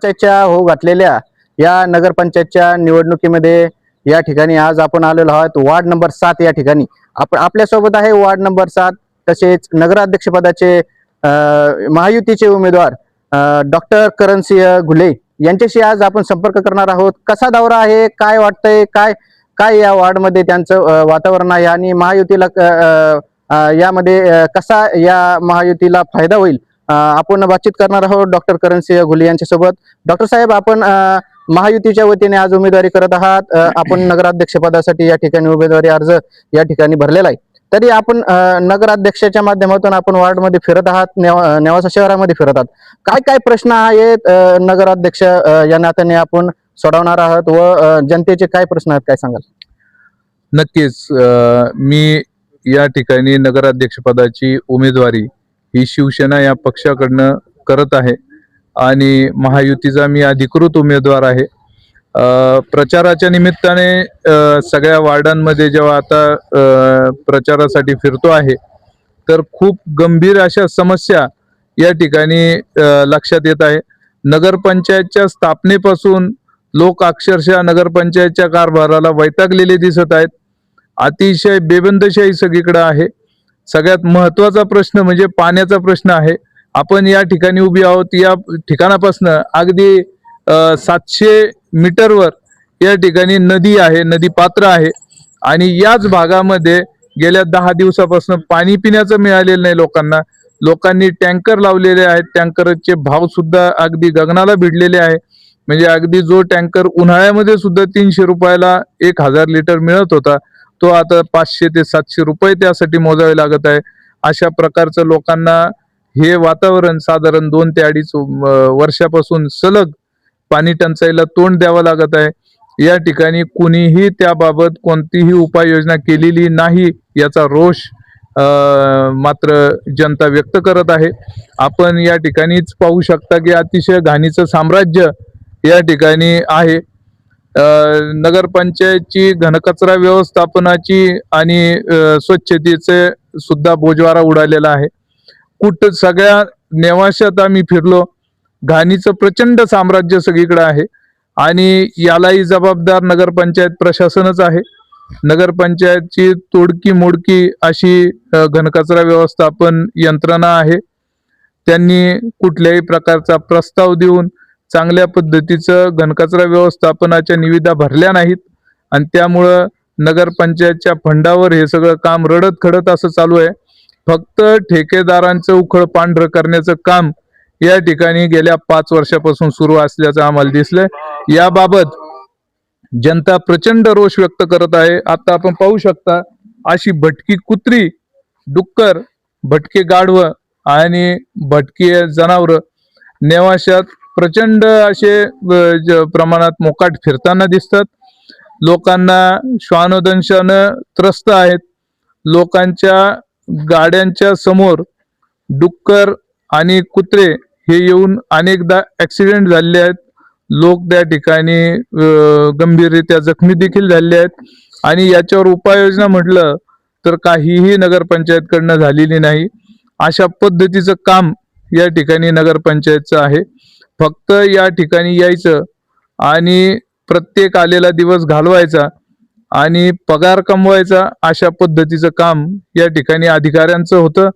पंचायतच्या हो घातलेल्या या नगरपंचायतच्या निवडणुकीमध्ये या ठिकाणी आज आपण आलेलो आहोत. वार्ड नंबर सात या ठिकाणी. आपण आपल्यासोबत आहे वार्ड नंबर सात तसेच नगराध्यक्षपदाचे महायुतीचे उमेदवार डॉक्टर करणसिंह घुले यांच्याशी आज आपण संपर्क करणार आहोत. कसा दौरा आहे? काय वाटतंय? काय काय या वार्डमध्ये त्यांचं वातावरण आहे? आणि महायुतीला यामध्ये कसा या महायुतीला फायदा होईल? आपण बातचीत करणार आहोत डॉक्टर करणसिंह घुले यांच्यासोबत. डॉक्टर साहेब आपण महायुतीच्या वतीने आज उमेदवारी करत आहात. आपण नगराध्यक्ष पदासाठी या ठिकाणी उमेदवारी अर्ज या ठिकाणी भरलेला आहे. तरी आपण नगराध्यक्षाच्या माध्यमातून आपण वार्डमध्ये फिरत आहात नेवा नेवासा शहरामध्ये फिरत आहात. काय काय प्रश्न आहेत नगराध्यक्ष या नात्याने आपण सोडवणार आहात व जनतेचे काय प्रश्न आहेत काय सांगाल? नक्कीच मी या ठिकाणी नगराध्यक्षपदाची उमेदवारी ही शिवसेना या पक्षाकडनं करत आहे. आणि महायुतीचा मी अधिकृत उमेदवार आहे. प्रचाराच्या निमित्ताने सगळ्या वार्डांमध्ये जेव्हा आता प्रचारासाठी फिरतो आहे तर खूप गंभीर अशा समस्या या ठिकाणी लक्षात येत आहे. नगरपंचायतच्या स्थापनेपासून लोक अक्षरशः नगरपंचायतच्या कारभाराला वैतागलेले दिसत आहेत. अतिशय बेबंदशाही सगळीकडे आहे. सगळ्यात महत्त्वाचा प्रश्न म्हणजे पाण्याचा प्रश्न आहे. आपण या ठिकाणी उभी आहोत या ठिकाणापासनं अगदी सातशे मीटरवर या ठिकाणी नदी आहे नदी पात्र आहे. आणि याच भागामध्ये गेल्या दहा दिवसापासून पाणी पिण्याचं मिळालेलं नाही लोकांना. लोकांनी टँकर लावलेले आहेत टँकरचे भाव सुद्धा अगदी गगनाला भिडलेले आहे. म्हणजे अगदी जो टँकर उन्हाळ्यामध्ये सुद्धा तीनशे रुपयाला एक हजार लिटर मिळत होता तो आता पाचशे ते सातशे रुपये त्यासाठी मोजावे लागत आहे. अशा प्रकारचं लोकांना हे वातावरण साधारण दोन ते अडीच वर्षापासून सलग पाणी टंचाईला तोंड द्यावं लागत आहे. या ठिकाणी कुणीही त्याबाबत कोणतीही उपाययोजना केलेली नाही याचा रोष मात्र जनता व्यक्त करत आहे. आपण या ठिकाणीच पाहू शकता की अतिशय घाणीचं साम्राज्य या ठिकाणी आहे. नगरपंचायतची घनकचरा व्यवस्थापनाची आणि स्वच्छतेचे सुद्धा बोजवारा उडालेला आहे. कुठं सगळ्या नेवाशात आम्ही फिरलो. घाणीचं प्रचंड साम्राज्य सगळीकडे आहे. आणि यालाही जबाबदार नगरपंचायत प्रशासनच आहे. नगरपंचायतची तोडकी मोडकी अशी घनकचरा व्यवस्थापन यंत्रणा आहे. त्यांनी कुठल्याही प्रकारचा प्रस्ताव देऊन चांगल्या पद्धतीचं घनकचरा व्यवस्थापनाच्या निविदा भरल्या नाहीत. आणि त्यामुळं नगरपंचायतच्या फंडावर हे सगळं काम रडत खडत असं चालू आहे. फक्त ठेकेदारांचं उखळ पांढरं करण्याचं काम या ठिकाणी गेल्या पाच वर्षापासून सुरू असल्याचं आम्हाला दिसलंय. याबाबत जनता प्रचंड रोष व्यक्त करत आहे. आता आपण पाहू शकता अशी भटकी कुत्री डुक्कर भटके गाढवं आणि भटके जनावर नेवाशात प्रचंड असे प्रमाणात मोकाट फिरताना दिसतात. लोकांना श्वानदंशानं त्रस्त आहेत. लोकांच्या गाड्यांच्या समोर डुक्कर आणि कुत्रे हे येऊन अनेकदा ऍक्सिडेंट झालेले आहेत. लोक त्या ठिकाणी गंभीररित्या जखमी देखील झालेले आहेत. आणि याच्यावर उपाययोजना म्हटलं तर काहीही नगरपंचायतकडनं झालेली नाही. अशा पद्धतीचं काम या ठिकाणी नगरपंचायतचं आहे. फक्त या ठिकाणी यायचं आणि प्रत्येक आलेला दिवस घालवायचा आणि पगार कमवायचा अशा पद्धतीचं काम या ठिकाणी अधिकाऱ्यांचं होतं.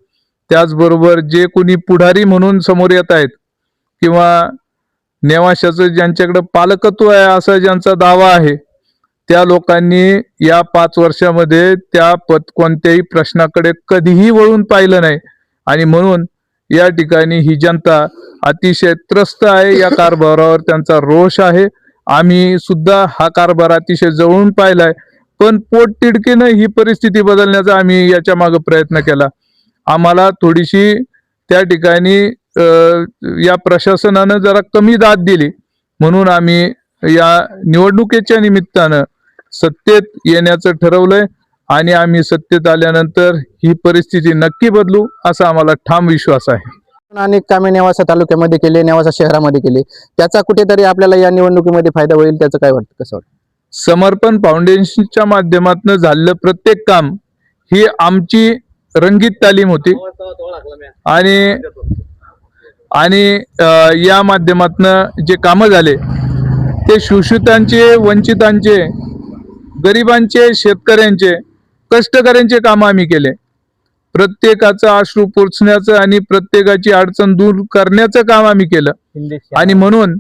त्याचबरोबर जे कोणी पुढारी म्हणून समोर येत आहेत किंवा नेवाशाचं ज्यांच्याकडं पालकत्व आहे असा ज्यांचा दावा आहे त्या लोकांनी या पाच वर्षामध्ये त्या पद कोणत्याही प्रश्नाकडे कधीही वळून पाहिलं नाही. आणि म्हणून या ठिकाणी ही जनता अतिशय त्रस्त आहे. या कारभारावर त्यांचा रोष आहे. आम्ही सुद्धा हा कारभार अतिशय जवळून पाहिलाय. पण पोटतिडकीनं ही परिस्थिती बदलण्याचा आम्ही याच्या मागे प्रयत्न केला. आम्हाला थोडीशी त्या ठिकाणी या प्रशासनानं जरा कमी दाद दिली. म्हणून आम्ही या निवडणुकीच्या निमित्तानं सत्तेत येण्याचं ठरवलंय. आणि आम्ही सत्तेत आल्यानंतर ही परिस्थिती नक्की बदलू असा आम्हाला ठाम विश्वास आहे. अनेक कामे नेवासा तालुक्यामध्ये केले नेवासा शहरामध्ये केले. त्याचा कुठेतरी आपल्याला या निवडणुकीमध्ये फायदा होईल त्याचं काय वाटतं कसं वाटतं? समर्पण फाउंडेशनच्या माध्यमातून झालेलं प्रत्येक काम ही आमची रंगीत तालीम होती. आणि आणि या माध्यमातनं जे कामं झाले ते शोषितांचे वंचितांचे गरिबांचे शेतकऱ्यांचे कष्टकऱ्यांचे कामं आम्ही केले. प्रत्येकाचं अश्रू पोचण्याचं आणि प्रत्येकाची अडचण दूर करण्याचं काम आम्ही केलं. आणि म्हणून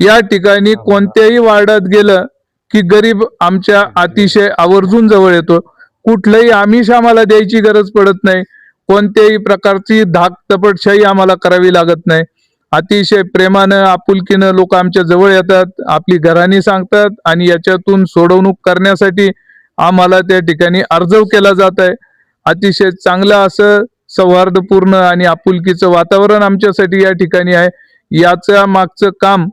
या ठिकाणी कोणत्याही वार्डात गेलं की गरीब आमच्या अतिशय आवर्जून जवळ येतो. कुठलंही आमिष आम्हाला द्यायची गरज पडत नाही. कोणत्याही प्रकारची धाक तपटशाही आम्हाला करावी लागत नाही. अतिशय प्रेमानं आपुलकीनं लोक आमच्या जवळ येतात आपली घराणी सांगतात आणि याच्यातून सोडवणूक करण्यासाठी आम्हाला त्या ठिकाणी अर्जव केला जात आहे. अतिशय चांगलं असं सौहार्दपूर्ण आणि आपुलकीचं वातावरण आमच्यासाठी या ठिकाणी आहे. याच्या मागचं काम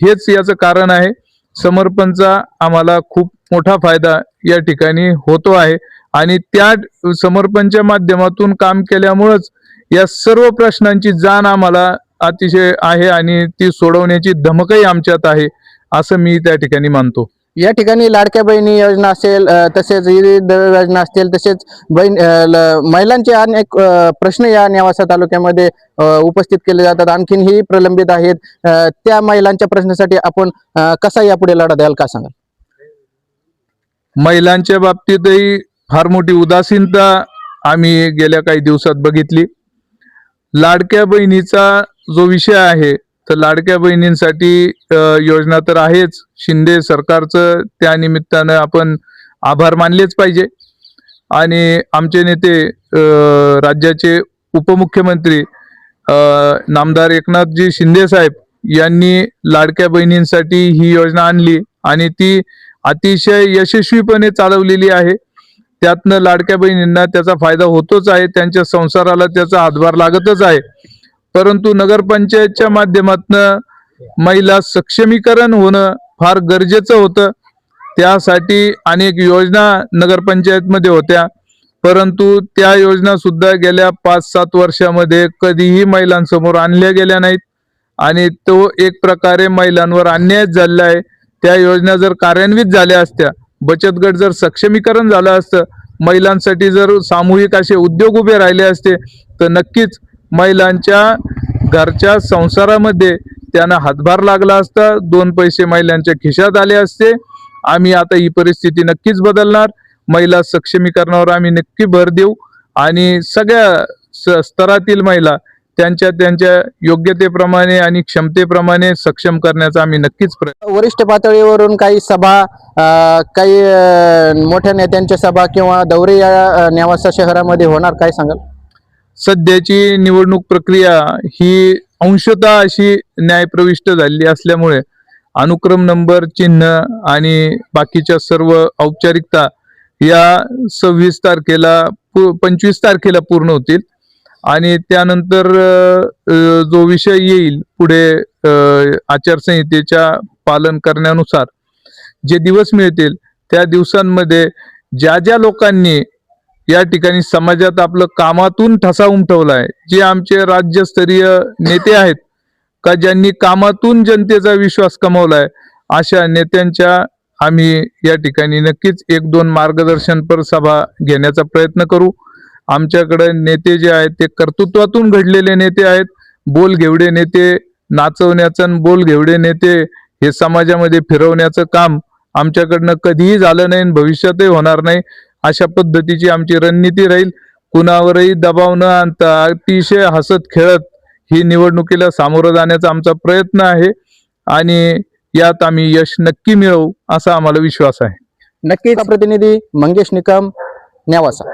हेच याचं कारण आहे. समर्पणचा आम्हाला खूप मोठा फायदा या ठिकाणी होतो आहे. आणि त्या समर्पणच्या माध्यमातून काम केल्यामुळंच या सर्व प्रश्नांची जाण आम्हाला अतिशय आहे आणि ती सोडवण्याची धमकही आमच्यात आहे असं मी त्या ठिकाणी मानतो. या ठिकाणी लाडक्या बहिणी योजना असेल तसेच विविध योजना असतील तसेच बहीण महिलांचे अनेक प्रश्न या नेवासा तालुक्यामध्ये उपस्थित केले जातात. आणखीनही प्रलंबित आहेत. त्या महिलांच्या प्रश्नासाठी आपण कसा यापुढे लढा द्याल का सांगाल? महिलांच्या बाबतीतही फार मोठी उदासीनता आम्ही गेल्या काही दिवसात बघितली. लाडक्या बहिणीचा जो विषय आहे तर लाडक्या बहिणींसाठी योजना तर आहेच. शिंदे सरकारचं त्या निमित्तानं आपण आभार मानलेच पाहिजे. आणि आमचे नेते राज्याचे उपमुख्यमंत्री नामदार एकनाथजी शिंदे साहेब यांनी लाडक्या बहिणींसाठी ही योजना आणली आणि ती अतिशय यशस्वीपणे चालवलेली आहे. त्यातनं लाडक्या बहिणींना त्याचा फायदा होतोच आहे. त्यांच्या संसाराला त्याचा हातभार लागतच आहे. परंतु नगरपंचायतच्या माध्यमातनं महिला सक्षमीकरण होणं फार गरजेचं होतं. त्यासाठी अनेक योजना नगरपंचायतमध्ये होत्या. परंतु त्या योजना सुद्धा गेल्या पाच सात वर्षामध्ये कधीही महिलांसमोर आणल्या गेल्या नाहीत. आणि तो एक प्रकारे महिलांवर अन्यायच झालेला आहे. त्या योजना जर कार्यान्वित झाल्या असत्या बचत गट जर सक्षमीकरण झालं असतं महिलांसाठी जर सामूहिक असे उद्योग उभे राहिले असते तर नक्कीच महिलांच्या घरच्या संसारामध्ये त्यांना हातभार लागला असता दोन पैसे महिलांच्या खिशात आले असते. आम्ही आता ही परिस्थिती नक्कीच बदलणार. महिला सक्षमीकरणावर आम्ही नक्की भर देऊ. आणि सगळ्या स्तरातील महिला त्यांच्या त्यांच्या योग्यतेप्रमाणे आणि क्षमतेप्रमाणे सक्षम करण्याचा आम्ही नक्कीच प्रयत्न वरिष्ठ पातळीवरून काही सभा काही मोठ्या नेत्यांच्या सभा किंवा दौरे या नेवासा शहरामध्ये होणार काय सांगाल? सध्याची निवडणूक प्रक्रिया ही अंशतः अशी न्यायप्रविष्ट झालेली असल्यामुळे अनुक्रम नंबर चिन्ह आणि बाकीच्या सर्व औपचारिकता या सव्वीस तारखेला पु- पंचवीस तारखेला पूर्ण होतील. आणि त्यानंतर जो विषय येईल पुढे आचारसंहितेच्या पालन करण्यानुसार जे दिवस मिळतील त्या दिवसांमध्ये ज्या ज्या लोकांनी या ठिकाणी समाजात आपलं कामातून ठसा उमटवलाय. जे आमचे राज्यस्तरीय नेते आहेत का ज्यांनी कामातून जनतेचा विश्वास कमवलाय अशा नेत्यांच्या आम्ही या ठिकाणी नक्कीच एक दोन मार्गदर्शनपर सभा घेण्याचा प्रयत्न करू. आमच्याकडे नेते जे आहेत ते कर्तृत्वातून घडलेले नेते आहेत. बोल घेवडे नेते नाचवण्याचं आणि बोल घेवडे नेते हे समाजामध्ये फिरवण्याचं काम आमच्याकडनं कधीही झालं नाही आणि भविष्यातही होणार नाही. अशा पद्धतीची आमची रणनीती राहील. कुणावरही दबाव न आणता अतिशय हसत खेळत ही निवडणुकीला सामोरं जाण्याचा आमचा प्रयत्न आहे. आणि यात आम्ही यश नक्की मिळवू असा आम्हाला विश्वास आहे. नक्कीच. प्रतिनिधी मंगेश निकम नेवासा